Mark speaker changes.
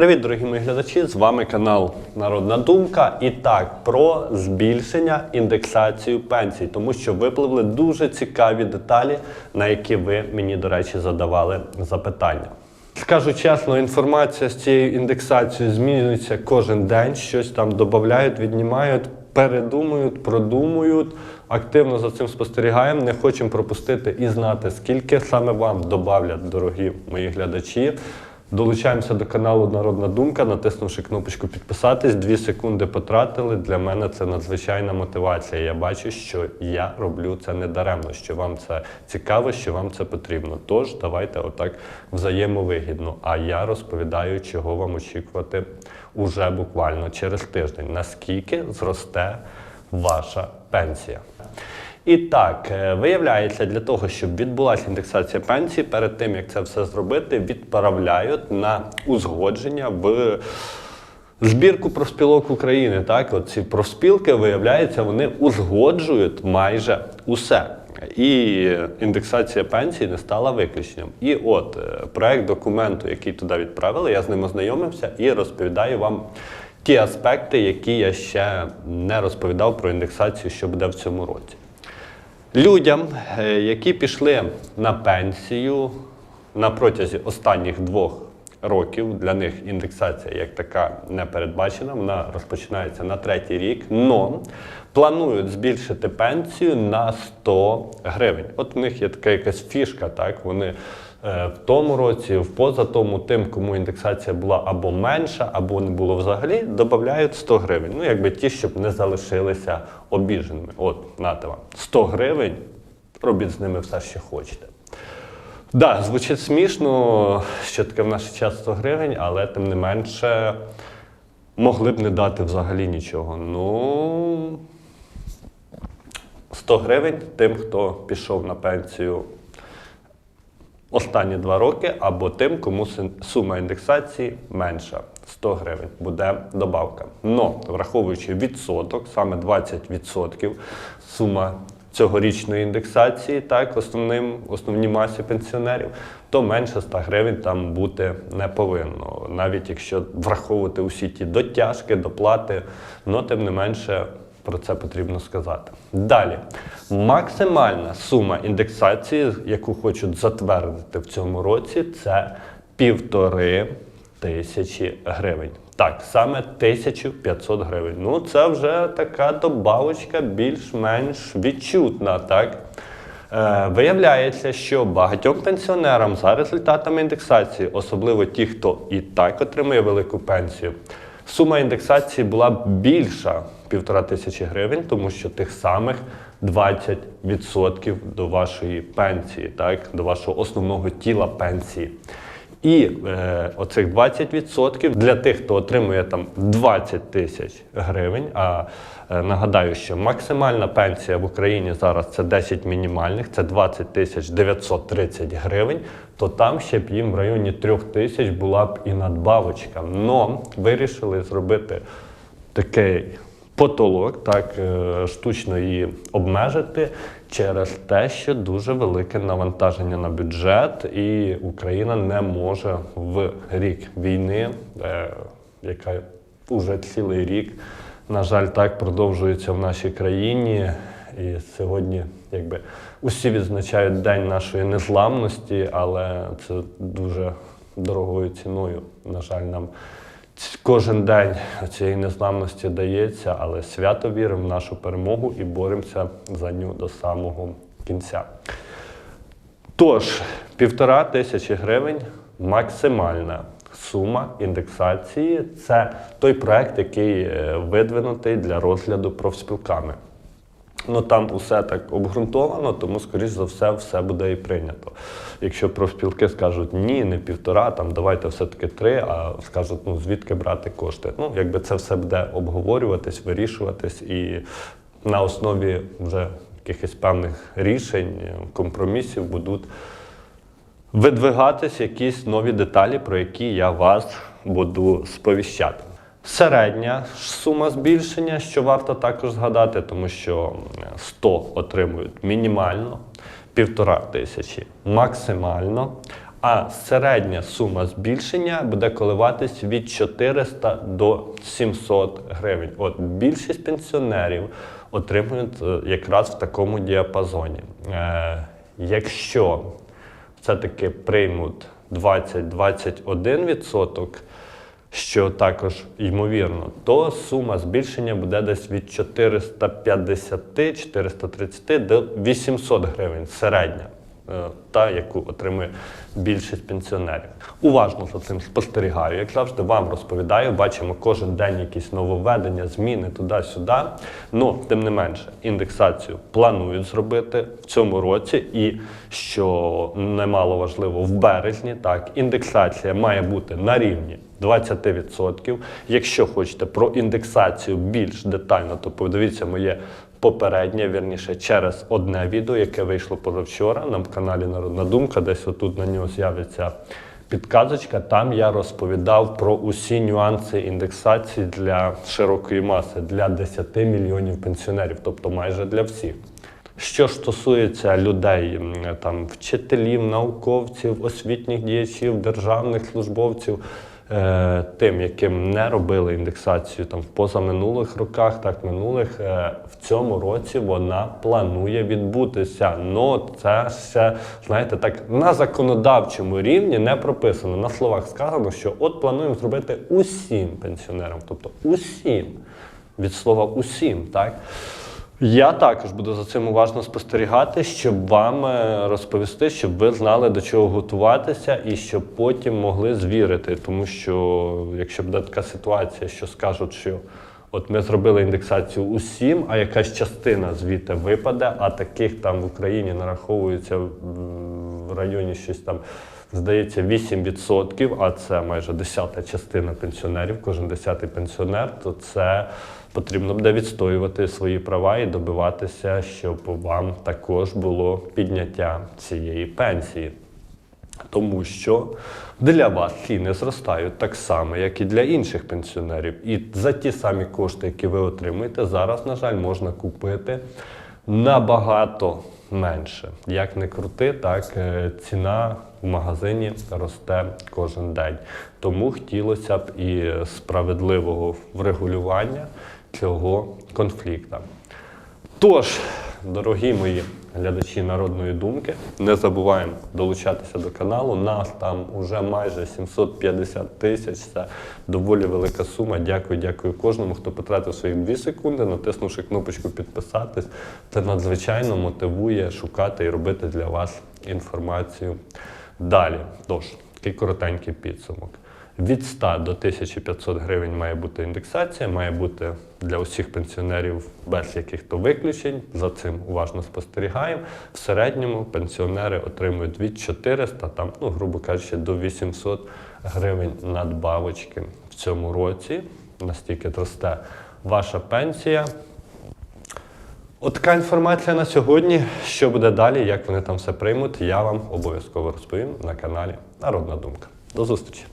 Speaker 1: Привіт, дорогі мої глядачі! З вами канал Народна Думка. І так, про збільшення індексацію пенсій, тому що випливли дуже цікаві деталі, на які ви мені, до речі, задавали запитання. Скажу чесно, інформація з цією індексацією змінюється кожен день, щось там додають, віднімають, передумують, продумують. Активно за цим спостерігаємо. Не хочемо пропустити і знати, скільки саме вам додавлять, дорогі мої глядачі. Долучаємося до каналу Народна Думка, натиснувши кнопочку підписатись. Дві секунди потратили. Для мене це надзвичайна мотивація. Я бачу, що я роблю це не даремно, що вам це цікаво, що вам це потрібно. Тож давайте отак взаємовигідно. А я розповідаю, чого вам очікувати уже буквально через тиждень. Наскільки зросте ваша пенсія? І так, е, виявляється, для того, щоб відбулася індексація пенсії, перед тим як це все зробити, відправляють на узгодження в збірку профспілок України. Так, от ці профспілки, виявляється, вони узгоджують майже усе. І індексація пенсії не стала виключенням. І от е, проект документу, який туди відправили, я з ним ознайомився і розповідаю вам ті аспекти, які я ще не розповідав про індексацію, що буде в цьому році. Людям, е, які пішли на пенсію на протязі останніх двох років, для них індексація як така не передбачена, вона розпочинається на третій рік, но планують збільшити пенсію на 100 гривень. От у них є така якась фішка, так? Вони в тому році, в позатому, тим, кому індексація була або менша, або не було взагалі, додають 100 гривень. Ну, якби ті, щоб не залишилися обіженими. От, нате вам 100 гривень, робіть з ними все, що хочете. Так, да, звучить смішно, що таке в наш час 100 гривень, але тим не менше могли б не дати взагалі нічого. Ну 100 гривень тим, хто пішов на пенсію останні два роки, або тим, кому сума індексації менша. 100 гривень буде добавка. Но враховуючи відсоток, саме 20% сума цьогорічної індексації, так, основним, основній масі пенсіонерів, то менше 100 гривень там бути не повинно. Навіть якщо враховувати усі ті дотяжки, доплати, но тим не менше про це потрібно сказати. Далі, максимальна сума індексації, яку хочуть затвердити в цьому році, це півтори тисячі гривень. Так, саме 1500 гривень. Ну, це вже така добавочка більш-менш відчутна, так? Е, виявляється, що багатьом пенсіонерам за результатами індексації, особливо ті, хто і так отримує велику пенсію, сума індексації була більша півтора тисячі гривень, тому що тих самих 20% до вашої пенсії, так, до вашого основного тіла пенсії. І е, оцих 20% для тих, хто отримує там 20 тисяч гривень. А е, нагадаю, що максимальна пенсія в Україні зараз це 10 мінімальних, це 20 тисяч 930 гривень. То там ще б їм в районі 3 тисяч була б і надбавочка. Но вирішили зробити такий потолок, так е, штучно її обмежити через те, що дуже велике навантаження на бюджет, і Україна не може в рік війни, е, яка вже цілий рік, на жаль, так продовжується в нашій країні. І сьогодні, якби усі відзначають День нашої незламності, але це дуже дорогою ціною. На жаль, нам кожен день цієї незламності дається, але свято віримо в нашу перемогу і боремося за ню до самого кінця. Тож, півтора тисячі гривень максимальна сума індексації. Це той проект, який е, видвинутий для розгляду профспілками. Ну там усе так обґрунтовано, тому, скоріш за все, все буде і прийнято. Якщо профспілки скажуть ні, не півтора, там давайте все-таки три, а скажуть, ну звідки брати кошти. Ну, якби це все буде обговорюватись, вирішуватись, і на основі вже якихось певних рішень, компромісів будуть видвигатись якісь нові деталі, про які я вас буду сповіщати. Середня сума збільшення, що варто також згадати, тому що 100 отримують мінімально, півтора тисячі максимально, А середня сума збільшення буде коливатись від 400 до 700 гривень. От більшість пенсіонерів отримують е, якраз в такому діапазоні. Е, якщо все-таки приймуть 20-21%, що також ймовірно, то сума збільшення буде десь від 450-430 до 800 гривень середня. Е, Та, яку отримує більшість пенсіонерів. Уважно за цим спостерігаю. Як завжди, вам розповідаю, бачимо кожен день якісь нововведення, зміни туди-сюди. Ну, тим не менше, індексацію планують зробити в цьому році, і що немало важливо, в березні так, індексація має бути на рівні 20%. Якщо хочете про індексацію більш детально, то подивіться моє попереднє, вірніше, через одне відео, яке вийшло позавчора на каналі Народна Думка. Десь отут на нього з'явиться підказочка. Там я розповідав про усі нюанси індексації для широкої маси, для 10 мільйонів пенсіонерів, тобто майже для всіх. Що ж стосується людей, там вчителів, науковців, освітніх діячів, державних службовців, тим, яким не робили індексацію там в позаминулих роках, так минулих, е, в цьому році вона планує відбутися. Ну це ще знаєте, так на законодавчому рівні не прописано. На словах сказано, що от плануємо зробити усім пенсіонерам, тобто усім від слова усім, так. Я також буду за цим уважно спостерігати, щоб вам е, розповісти, щоб ви знали до чого готуватися і щоб потім могли звірити. Тому що якщо буде така ситуація, що скажуть, що от ми зробили індексацію усім, а якась частина звідти випаде, а таких там в Україні нараховується в районі щось там. Здається, 8%, а це майже десята частина пенсіонерів, кожен десятий пенсіонер, то це потрібно буде відстоювати свої права і добиватися, щоб вам також було підняття цієї пенсії. Тому що для вас ціни зростають так само, як і для інших пенсіонерів. І за ті самі кошти, які ви отримуєте, зараз, на жаль, можна купити набагато менше. Як не крути, так е, ціна в магазині росте кожен день. Тому хотілося б і справедливого врегулювання цього конфлікту. Тож, дорогі мої глядачі народної думки, не забуваємо долучатися до каналу. Нас там уже майже 750 тисяч. Це доволі велика сума. Дякую, дякую кожному, хто потратив свої 2 секунди, натиснувши кнопочку підписатись. Це надзвичайно мотивує шукати і робити для вас інформацію далі. Тож, такий коротенький підсумок. Від 100 до 1500 гривень має бути індексація, має бути для усіх пенсіонерів без яких-то виключень. За цим уважно спостерігаємо. В середньому пенсіонери отримують від 400, там, ну, грубо кажучи, до 800 гривень надбавочки в цьому році. Настільки росте ваша пенсія. От така інформація на сьогодні. Що буде далі, як вони там все приймуть, я вам обов'язково розповім на каналі Народна Думка. До зустрічі!